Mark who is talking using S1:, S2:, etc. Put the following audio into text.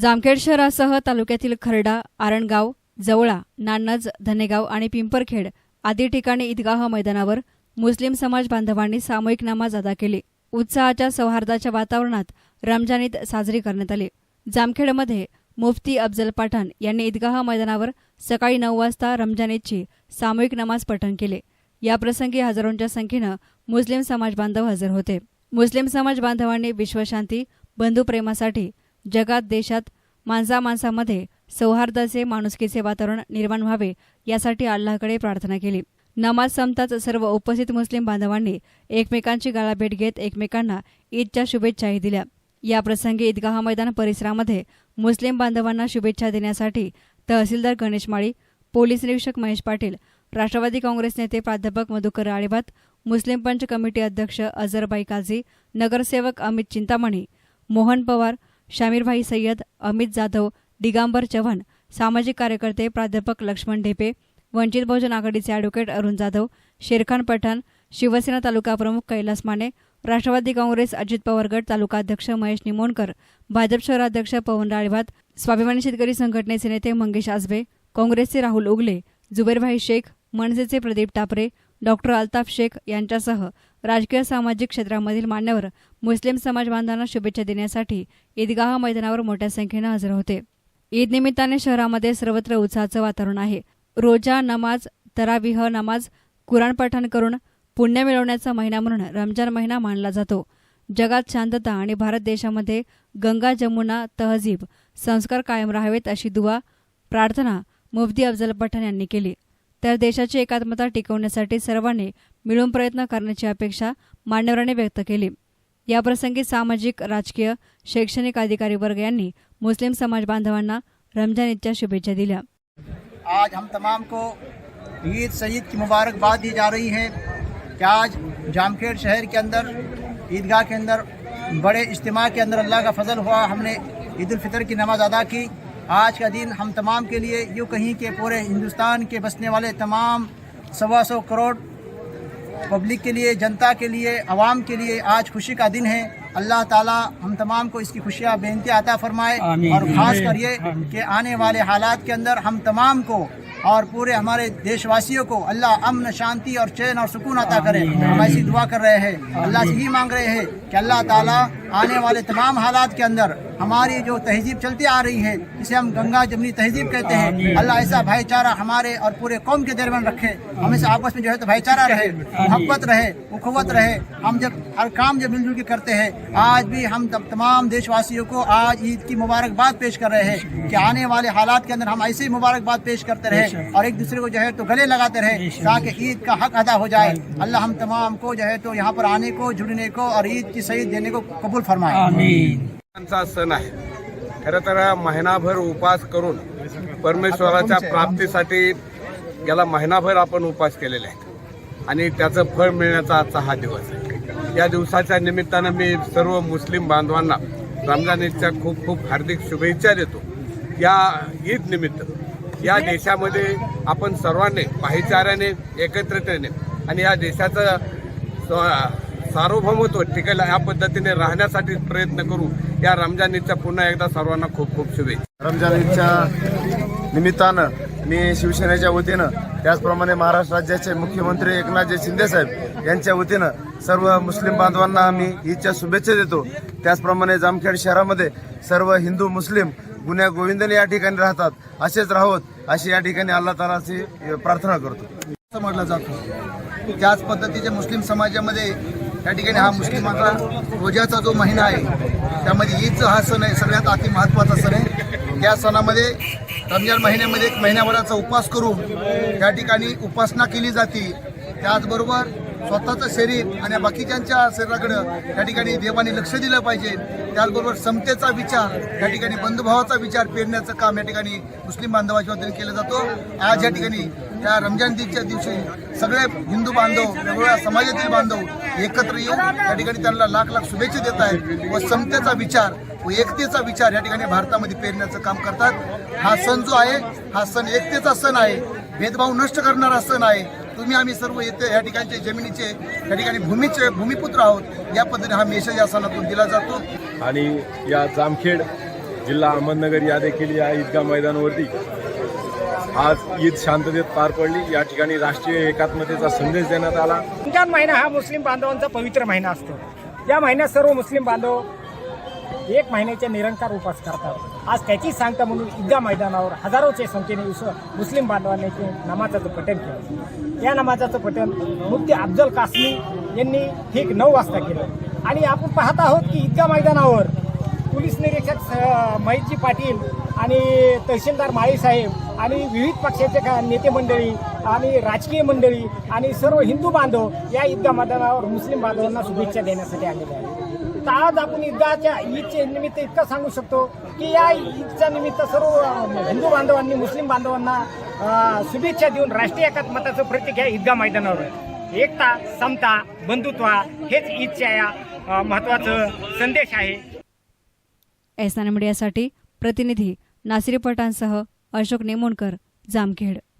S1: जामखेड शहरासह तालुक्यातील खर्डा आरणगाव जवळा नान्नज धनेगाव आणि पिंपरखेड आदी ठिकाणी ईदगाह मैदानावर मुस्लिम समाज बांधवांनी सामूहिक नमाज अदा केली. उत्साहाच्या सौहार्दाच्या वातावरणात रमजान ईद साजरी करण्यात आली. जामखेडमध्ये मुफ्ती अफजल पठाण यांनी ईदगाह मैदानावर सकाळी नऊ वाजता रमजान ईदची सामूहिक नमाज पठण केले. याप्रसंगी हजारोंच्या संख्येनं मुस्लिम समाज बांधव हजर होते. मुस्लिम समाज बांधवांनी विश्वशांती बंधुप्रेमासाठी जगात देशात माणसा माणसामध्ये सौहार्दाचे माणुसकीचे वातावरण निर्माण व्हावे यासाठी अल्लाहकडे प्रार्थना केली. नमाज संपताच सर्व उपस्थित मुस्लिम बांधवांनी एकमेकांची गाळाभेट घेत एकमेकांना ईदच्या शुभेच्छाही दिल्या. याप्रसंगी ईदगाह मैदान परिसरामध्ये मुस्लिम बांधवांना शुभेच्छा देण्यासाठी तहसीलदार गणेश माळी पोलीस निरीक्षक महेश पाटील राष्ट्रवादी काँग्रेस नेते प्राध्यापक मधुकर आळेभात मुस्लिम पंच कमिटी अध्यक्ष अझरबाई काझी नगरसेवक अमित चिंतामणी मोहन पवार शामीरभाई सय्यद अमित जाधव दिगांबर चव्हाण सामाजिक कार्यकर्ते प्राध्यापक लक्ष्मण ढेपे वंचित बहुजन आघाडीचे अॅडव्होकेट अरुण जाधव शेरखान पठाण शिवसेना तालुका प्रमुख कैलास माने राष्ट्रवादी काँग्रेस अजित पवार गट तालुका अध्यक्ष महेश निमोणकर भाजप शहराध्यक्ष पवन राळेभात स्वाभिमानी शेतकरी संघटनेचे नेते मंगेश आजबे काँग्रेसचे राहुल उगले जुबेरभाई शेख मनसेचे प्रदीप टापरे डॉक्टर अल्ताफ शेख यांच्यासह राजकीय सामाजिक क्षेत्रामधील मान्यवर मुस्लिम समाज बांधवांना शुभेच्छा देण्यासाठी ईदगाह मैदानावर मोठ्या संख्येनं हजर होते. ईद निमित्ताने शहरामध्ये सर्वत्र उत्साहाचं वातावरण आहे. रोजा नमाज तराविह नमाज कुराण पठण करून पुण्य मिळवण्याचा महिना म्हणून रमजान महिना मानला जातो. जगात शांतता आणि भारत देशामध्ये गंगा जमुना तहजीब संस्कार कायम राहावेत अशी दुवा प्रार्थना मुफ्ती अफजल पठाण यांनी केली. तर देशाची एकात्मता टिकवण्यासाठी सर्वांनी मिळून प्रयत्न करण्याची अपेक्षा मान्यवरांनी व्यक्त केली. याप्रसंगी सामाजिक, राजकीय, शैक्षणिक अधिकारी वर्ग यांनी मुस्लिम समाज बांधवांना रमज़ान ईदच्या शुभेच्छा दिल्या.
S2: आज हम तमाम को ईद सईद की मुबारकबाद दी जा रही है कि आज जामखेड़ शहर के अंदर, ईदगाह के अंदर, बड़े इज्तिमा के अंदर अल्लाह का फजल हुआ, हमने ईद उल फितर की नमाज़ अदा की। आज का दिन हम तमाम के लिए, यूँ कहीं के पूरे हिंदुस्तान के बसने वाले तमाम सवा सौ करोड़ पब्लिक के लिए जनता के लिए आवाम के लिए आज खुशी का दिन है। अल्लाह ताला हम तमाम को इसकी खुशियाँ बेनती आता फरमाए और खास कर ये कि आने वाले हालात के अंदर हम तमाम को और पूरे हमारे देशवासियों को अल्लाह अमन शांति और चैन और सुकून अता करे। हम ऐसी दुआ कर रहे हैं। अल्लाह से ही मांग रहे हैं कि अल्लाह ताला आने वाले तमाम हालात के अंदर हमारी जो तहजीब चलती आ रही है इसे हम गंगा जमनी तहजीब कहते हैं। अल्लाह ऐसा भाईचारा हमारे और पूरे कौम के दरमियान रखे। हमेशा आपस में जो है तो भाईचारा रहे मोहब्बत रहे उखवत रहे। हम जब हर काम जब मिलजुल के करते हैं आज भी हम तब तमाम देशवासियों को आज ईद की मुबारकबाद पेश कर रहे हैं कि आने वाले हालात के अंदर हम ऐसे ही मुबारकबाद पेश करते रहे और एक दूसरे को जो है तो गले लगाते रहे ताकि ईद का हक अदा हो जाए। अल्लाह हम तमाम को जो है तो यहाँ पर आने को जुड़ने को और ईद की सईद देने को कबूल फरमाए
S3: चा सण आहे. खरं तर महिनाभर उपास करून परमेश्वराच्या प्राप्तीसाठी गेला महिनाभर आपण उपास केलेले आहेत. आणि त्याचं फळ मिळण्याचा आजचा हा दिवस आहे. या दिवसाच्या निमित्तानं मी सर्व मुस्लिम बांधवांना रमजान ईदच्या खूप खूप हार्दिक शुभेच्छा देतो. या ईद निमित्त या देशामध्ये आपण सर्वांनी भाईचाऱ्याने एकत्रिततेने आणि या देशाचं सार्वभौमत्व टिकेल या पद्धतीने राहण्यासाठी प्रयत्न करू. या रमजान ईदच्या पुन्हा एकदा सर्वांना खूप खूप शुभेच्छा.
S4: रमजान ईदच्या निमित्तानं मी शिवसेनेच्या वतीनं त्याचप्रमाणे महाराष्ट्र राज्याचे मुख्यमंत्री एकनाथजी शिंदेसाहेब यांच्या वतीनं सर्व मुस्लिम बांधवांना आम्ही ईदच्या शुभेच्छा देतो. त्याचप्रमाणे जामखेड शहरामध्ये सर्व हिंदू मुस्लिम गुन्ह्या गोविंदने या ठिकाणी राहतात. असेच राहोत अशी या ठिकाणी अल्लाह तालाची प्रार्थना करतो.
S2: असं म्हटलं जातो त्याच पद्धतीचे मुस्लिम समाजामध्ये त्या ठिकाणी हा मुस्लिमाचा रोजाचा जो महिना आहे त्यामध्ये ईदचा हा सण आहे सगळ्यात अति महत्त्वाचा सण आहे. त्या सणामध्ये रमजान महिन्यामध्ये एक महिन्याभराचा उपवास करून त्या ठिकाणी उपासना केली जाते. त्याचबरोबर स्वतःचं शरीर आणि बाकीच्यांच्या शरीराकडं त्या ठिकाणी देवाने लक्ष दिलं पाहिजे. त्याचबरोबर समतेचा विचार त्या ठिकाणी बंधुभावाचा विचार पेरण्याचं काम या ठिकाणी मुस्लिम बांधवाच्या वतीने केलं जातो. आज या ठिकाणी त्या रमजान ईदच्या दिवशी सगळे हिंदू बांधव वेगवेगळ्या समाजातील बांधव एकत्र येऊन या ठिकाणी त्यांना लाख लाख शुभेच्छा देत आहेत व समतेचा विचार व एकतेचा विचार या ठिकाणी भारतामध्ये पेरण्याचं काम करतात. हा सण जो आहे हा सण एकतेचा सण आहे. भेदभाव नष्ट करणारा सण आहे. तुम्ही आम्ही सर्व येथे या ठिकाणचे जमिनीचे या ठिकाणी भूमीचे भूमिपुत्र आहोत. या पद्धतीने हा मेसेज या सणातून दिला जातो.
S5: आणि या जामखेड जिल्हा अहमदनगर या देखील या ईदगाह मैदानावरती आज ईद शांततेत पार पडली. या ठिकाणी राष्ट्रीय एकात्मतेचा संदेश देण्यात आला.
S6: रमजान महिना हा मुस्लिम बांधवांचा पवित्र महिना असतो. या महिन्यात सर्व मुस्लिम बांधव एक महिन्याचे निरंकार उपास करतात. आज त्याची सांगता म्हणून ईदगा मैदानावर हजारोच्या संख्येने मुस्लिम बांधवांनी ते नमाजाचं पठण केलं. या नमाजाचं पठण मुफ्ती अफजल कासमी यांनी ठीक नऊ वाजता केलं. आणि आपण पाहत आहोत की ईदगा मैदानावर पोलीस निरीक्षक स- महेशजी पाटील आणि तहसीलदार माळीसाहेब आणि विविध पक्षाचे का- नेते मंडळी आणि राजकीय मंडळी आणि सर्व हिंदू बांधव या ईदगा मैदानावर मुस्लिम बांधवांना शुभेच्छा देण्यासाठी आलेले आहेत. तर आज आपण ईदगाहच्या ईदच्या निमित्त इतकं सांगू शकतो की या ईदच्या निमित्त सर्व हिंदू बांधवांनी मुस्लिम बांधवांना शुभेच्छा देऊन राष्ट्रीय एकात्मताचं प्रतीक या ईदगा मैदानावर एकता समता बंधुत्व हेच ईदच्या या महत्वाचं संदेश आहे.
S1: एसनान मीडियासाठी प्रतिनिधी नासिरी पटांसह अशोक नेमोणकर जामखेड.